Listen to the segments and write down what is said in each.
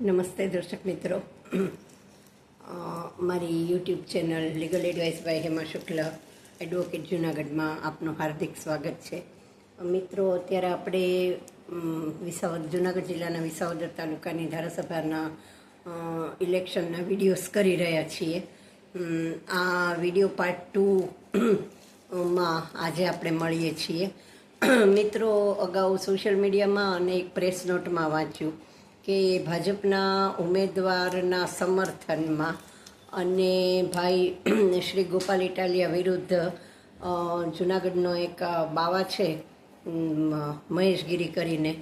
નમસ્તે દર્શક મિત્રો. મારી YouTube channel legal advice by Hema Shukla advocate જુનાગઢમાં આપનું હાર્દિક સ્વાગત છે. મિત્રો અત્યારે આપણે અમ, વિસાવદર જુનાગઢ જિલ્લાના વિસાવદર તાલુકાની ધારાસભાના ઇલેક્શનના વિડીયોઝ કરી રહ્યા છીએ. આ વીડિયો પાર્ટ ટુ માં આજે આપણે મળીએ છીએ. મિત્રો અગાઉ સોશિયલ મીડિયામાં અને એક પ્રેસ નોટમાં વાંચ્યું. કે ભાજપના ઉમેદવારના સમર્થનમાં અને ભાઈ શ્રી ગોપાલ ઇટાલિયા વિરુદ્ધ જુનાગઢનો એક બાવા છે મહેશગીરી કરીને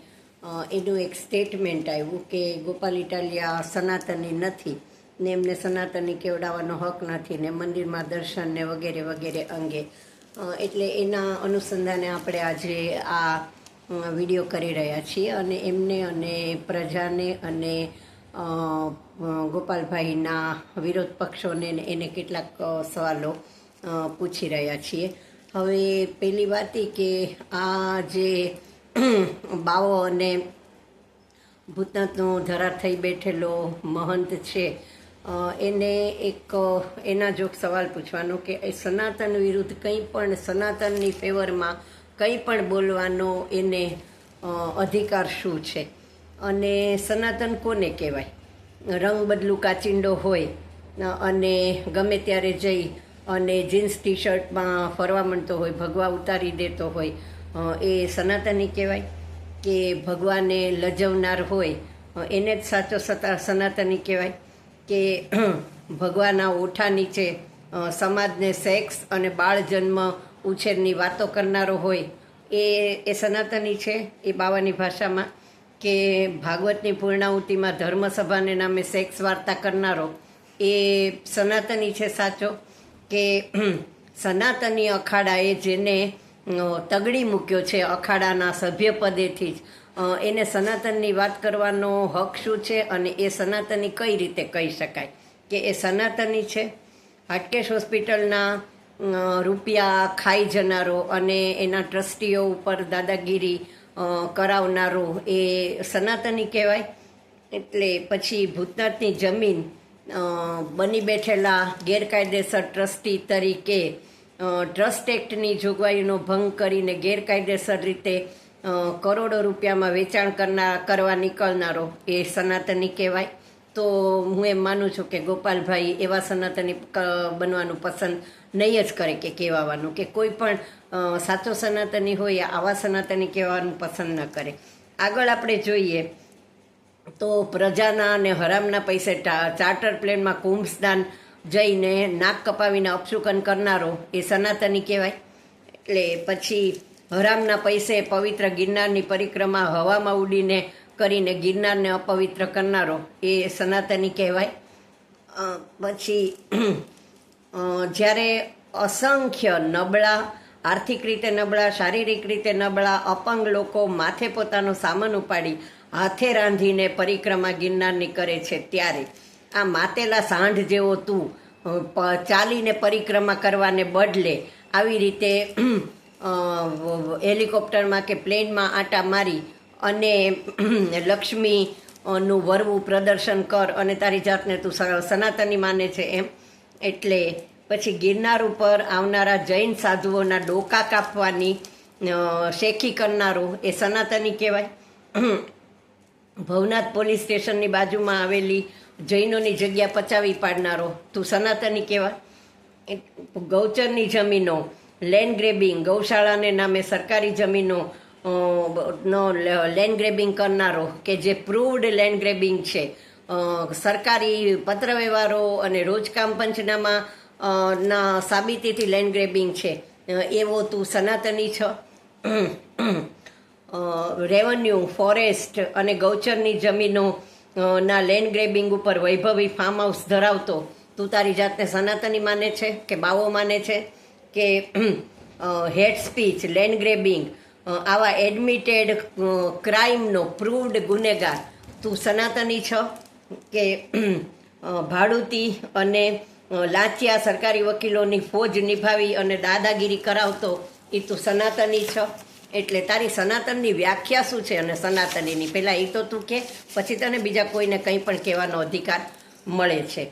એનું એક સ્ટેટમેન્ટ આવ્યું કે ગોપાલ ઇટાલિયા સનાતની નથી ને એમને સનાતની કેવડાવવાનો હક નથી ને મંદિરમાં દર્શન ને વગેરે વગેરે અંગે. એટલે એના અનુસંધાને આપણે આજે આ વીડિયો કરી રહ્યા છીએ અને એમને અને પ્રજાને અને ગોપાલભાઈના વિરોધ પક્ષોને એને કેટલાક સવાલો પૂછી રહ્યા છીએ. હવે પહેલી વાત એ કે આ જે બાવો અને ભૂતનાથનો ધરા થઈ બેઠેલો મહંત છે એને એક એના જો સવાલ પૂછવાનો કે એ સનાતન વિરુદ્ધ કંઈ પણ સનાતનની ફેવરમાં કંઈ પણ બોલવાનો એને અધિકાર શું છે? અને સનાતન કોને કહેવાય? રંગ બદલું કાચિંડો હોય અને ગમે ત્યારે જઈ અને જીન્સ ટી શર્ટમાં ફરવા માંડતો હોય, ભગવા ઉતારી દેતો હોય એ સનાતની કહેવાય? કે ભગવાને લજવનાર હોય એને જ સાચો સતા, સનાતની કહેવાય? કે ભગવાનના ઓઠા નીચે સમાજને સેક્સ અને બાળ જન્મ ઉછેરની વાતો કરનારો હોય, એ એ સનાતની છે, એ બાવાની ભાષામાં, કે ભાગવતની પૂર્ણાહુતિમાં ધર્મસભાને નામે સેક્સ વાર્તા કરનારો, એ સનાતની છે સાચો, કે સનાતની અખાડાએ જેને તગડી મૂક્યો છે, અખાડાના સભ્યપદેથી જ એને સનાતનની વાત કરવાનો હક શું છે અને એ સનાતની કઈ રીતે કહી શકાય, કે એ સનાતની છે? હાટકેશ હોસ્પિટલના રૂપિયા ખાઈ જનારો અને એના ટ્રસ્ટીઓ ઉપર દાદાગીરી કરાવનારો એ સનાતની કહેવાય. એટલે પછી ભૂતનાથની જમીન બની બેઠેલા ગેરકાયદેસર ટ્રસ્ટી તરીકે ટ્રસ્ટ એક્ટની જોગવાઈનો ભંગ કરીને ગેરકાયદેસર રીતે કરોડો રૂપિયામાં વેચાણ કરનાર કરવા નીકળનારો એ સનાતની કહેવાય. તો હું એમ માનું છું કે ગોપાલભાઈ એવા સનાતની બનવાનું પસંદ નહીં જ કરે કે કહેવાનું કે કોઈ પણ સાચો સનાતની હોય આવા સનાતની કહેવાનું પસંદ ન કરે. આગળ આપણે જોઈએ તો પ્રજાના અને હરામના પૈસે ચાર્ટર પ્લેનમાં કુંભસ્નાન જઈને નાક કપાવીને અપશુકન કરનારો એ સનાતની કહેવાય. એટલે પછી હરામના પૈસે પવિત્ર ગિરનારની પરિક્રમા હવામાં ઉડીને કરીને ગિરનારને અપવિત્ર કરનારો એ સનાતની કહેવાય. પછી જ્યારે અસંખ્ય નબળા, આર્થિક રીતે નબળા, શારીરિક રીતે નબળા, અપંગ લોકો માથે પોતાનો સામાન ઉપાડી હાથે રાંધીને પરિક્રમા ગિરનારની કરે છે ત્યારે આ માતેલા સાંઢ જેવો તું ચાલીને પરિક્રમા કરવાને બદલે આવી રીતે હેલિકોપ્ટરમાં કે પ્લેનમાં આંટા મારી અને લક્ષ્મી નું વરવું પ્રદર્શન કર અને તારી જાતને તું સનાતની માને છે એમ. એટલે પછી ગિરનાર ઉપર આવનારા જૈન સાધુઓના ડોકા કાપવાની શેખી કરનારો એ સનાતની કહેવાય. ભવનાથ પોલીસ સ્ટેશનની બાજુમાં આવેલી જૈનોની જગ્યા પચાવી પાડનારો તું સનાતની કહેવાય. ગૌચરની જમીનો, લેન્ડ ગ્રેબિંગ, ગૌશાળાને નામે સરકારી જમીનો નો લેન્ડ ગ્રેબિંગ કરનારો કે જે પ્રૂવડ લેન્ડ ગ્રેબિંગ છે. સરકારી પત્રવ્યવહારો અને રોજકામ પંચનામાં ના સાબિતીથી લેન્ડ ગ્રેબિંગ છે. એવો તું સનાતની છો. રેવન્યુ ફોરેસ્ટ અને ગૌચરની જમીનો ના લેન્ડ ગ્રેબિંગ ઉપર વૈભવી ફાર્મ હાઉસ ધરાવતો, તું તારી જાતને સનાતની માને છે કે બાવો માને છે કે હેડ સ્પીચ લેન્ડ ગ્રેબિંગ આવા એડમિટેડ ક્રાઇમનો પ્રૂવડ ગુનેગાર. તું સનાતની છો કે ભાડુતી અને લાચિયા સરકારી વકીલોની ફોજ નિભાવી અને દાદાગીરી કરાવતો એ તું સનાતની છો. એટલે તારી સનાતનની વ્યાખ્યા શું છે અને સનાતનીની? પહેલાં એ તો તું કે, પછી તને બીજા કોઈને કંઈ પણ કહેવાનો અધિકાર મળે છે.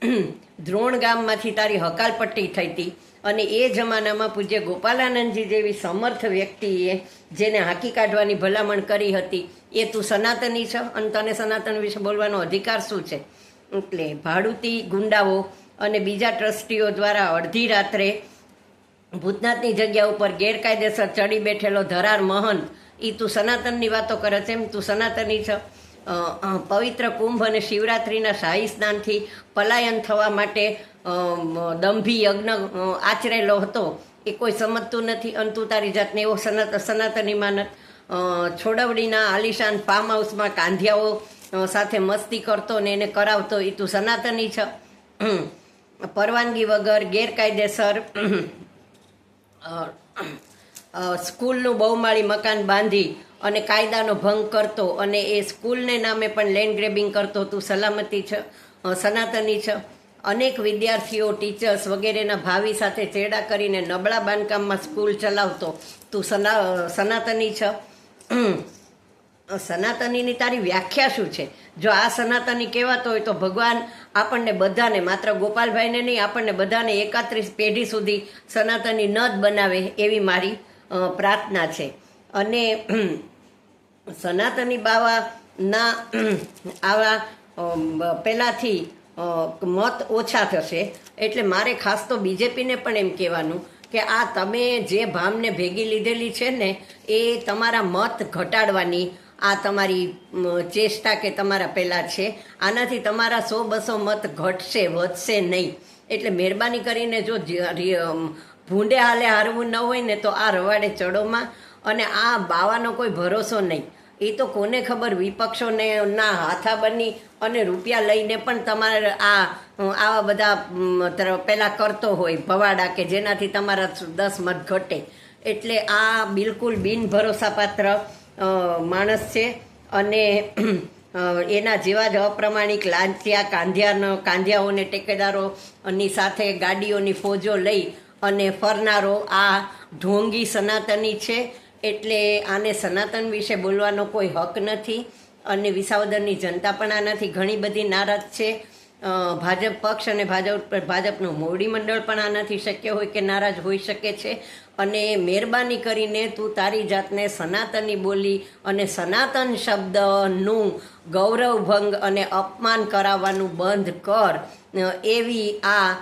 દ્રોણ ગામમાંથી તારી હકાલપટ્ટી થઈ હતી અને એ જમાનામાં પૂજ્ય ગોપાલાનંદજી જેવી સમર્થ વ્યક્તિએ જેને હાંકી કાઢવાની ભલામણ કરી હતી, એ તું સનાતની છે? અને તને સનાતન વિશે બોલવાનો અધિકાર શું છે? એટલે ભાડુતી, ગુંડાઓ અને બીજા ટ્રસ્ટીઓ દ્વારા અડધી રાત્રે ભૂતનાથની જગ્યા ઉપર ગેરકાયદેસર ચડી બેઠેલો ધરાર મહંત એ તું સનાતનની વાતો કરે છે એમ તું સનાતની છે? પવિત્ર કુંભ અને શિવરાત્રિના શાહી સ્નાનથી પલાયન થવા માટે દંભી યજ્ઞ આચરેલો હતો. એ કોઈ સમજતું નથી. અંતુ તારી જાતને એવો સનાત, સનાતની માનત છોડવડીના આલિશાન ફાર્મ હાઉસમાં કાંધિયાઓ સાથે મસ્તી કરતો ને એને કરાવતો. એ તું સનાતની છે. પરવાનગી વગર ગેરકાયદેસર સ્કૂલનું બહુમાળી મકાન બાંધી અને કાયદાનો ભંગ કરતો અને એ સ્કૂલને નામે પણ લેન્ડ ગ્રેબિંગ કરતો તું સલામતી છે સનાતની છે. અનેક વિદ્યાર્થીઓ, ટીચર્સ વગેરેના ભાવિ સાથે ચેડા કરીને નબળા બાંધકામમાં સ્કૂલ ચલાવતો તું સના, સનાતની છે. સનાતનીની તારી વ્યાખ્યા શું છે? જો આ સનાતની કહેવાતો હોય તો ભગવાન આપણને બધાને, માત્ર ગોપાલભાઈને નહીં, આપણને બધાને એકાત્રીસ પેઢી સુધી સનાતની ન જ બનાવે એવી મારી પ્રાર્થના છે. અને સનાતની બાવાના આવા પહેલાંથી મત ઓછા થશે. એટલે મારે ખાસ તો બીજેપીને પણ એમ કહેવાનું કે આ તમે જે ભામને ભેગી લીધેલી છે ને, એ તમારા મત ઘટાડવાની, આ તમારી ચેષ્ટા કે તમારા પહેલાં છે, આનાથી તમારા સો બસો મત ઘટશે, વધશે નહીં. એટલે મહેરબાની કરીને જો ભૂંડે હાલે હારવું ન હોય ને તો આ રવાડે ચડોમાં અને આ બાવાનો કોઈ ભરોસો નહીં. એ તો કોને ખબર વિપક્ષોને ના હાથા બની અને રૂપિયા લઈને પણ તમારે આ આવા બધા પહેલાં કરતો હોય ભવાડા કે જેનાથી તમારા દસ મત ઘટે. એટલે આ બિલકુલ બિનભરોસાપાત્ર માણસ છે અને એના જેવા જ અપ્રમાણિક લાંચિયા કાંધિયાનો, કાંધિયાઓને ટેકેદારોની સાથે ગાડીઓની ફોજો લઈ અને ફરનારો આ ઢોંગી સનાતની છે એટલે આને સનાતન વિશે બોલવાનો કોઈ હક નથી અને વિસાવદરની જનતા પણ આનાથી ઘણી બધી નારાજ છે. ભાજપ પક્ષ અને ભાજપ ભાજપનું મોવડી મંડળ પણ આનાથી શક્ય હોય કે નારાજ હોઈ શકે છે. અને મહેરબાની કરીને તું તારી જાતને સનાતની બોલી અને સનાતન શબ્દનું ગૌરવભંગ અને અપમાન કરાવવાનું બંધ કર. એવી આ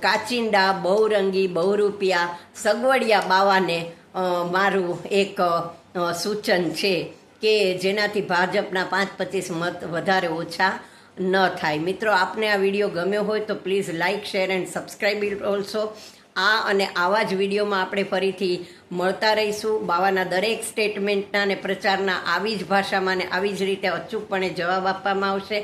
કાચિંડા, બહુરંગી, બહુરૂપિયા, સગવડિયા બાવાને મારું એક સૂચન છે કે જેનાથી ભાજપના પાંચ પચીસ મત વધારે ઓછા ન થાય. મિત્રો, આપને આ વીડિયો ગમ્યો હોય તો please like share and subscribe also. આ અને આવા જ વિડીયોમાં આપણે ફરીથી મળતા રહીશું. બાવાના દરેક સ્ટેટમેન્ટના અને પ્રચારના આવી જ ભાષામાં અને આવી જ રીતે અચૂકપણે જવાબ આપવામાં આવશે.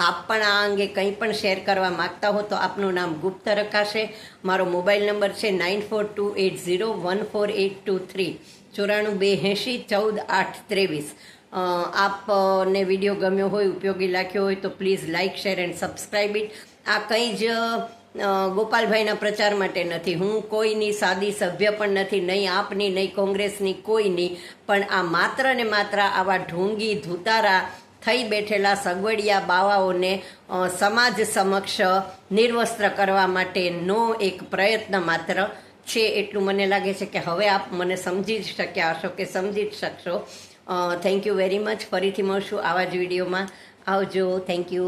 આપ પણ આ અંગે કંઈ પણ શેર કરવા માંગતા હો તો આપનું નામ ગુપ્ત રખાશે. મારો મોબાઈલ નંબર છે nine four two eight zero one four eight two three ચોરાણું બે એંશી ચૌદ આઠ ત્રેવીસ. આપને વીડિયો ગમ્યો હોય, ઉપયોગી લાગ્યો હોય તો please like share and subscribe it. આ કંઈ જ ગોપાલભાઈના પ્રચાર માટે નથી. હું કોઈની સાદી સભ્ય પણ નથી, નહીં આપની, નહીં કોંગ્રેસની કોઈની. પણ આ માત્ર ને માત્ર આવા ઢોંગી, ધુતારા થઈ બેઠેલા સગવડિયા બાવાઓને સમાજ સમક્ષ નિર્વસ્ત્ર કરવા માટેનો એક પ્રયત્ન માત્ર છે એટલું મને લાગે છે કે હવે આપ મને સમજી જ શક્યા હશો કે સમજી જ શકશો. થેન્ક યુ વેરી મચ ફરીથી મળશું આવા જ વિડીયોમાં. આવજો. Thank you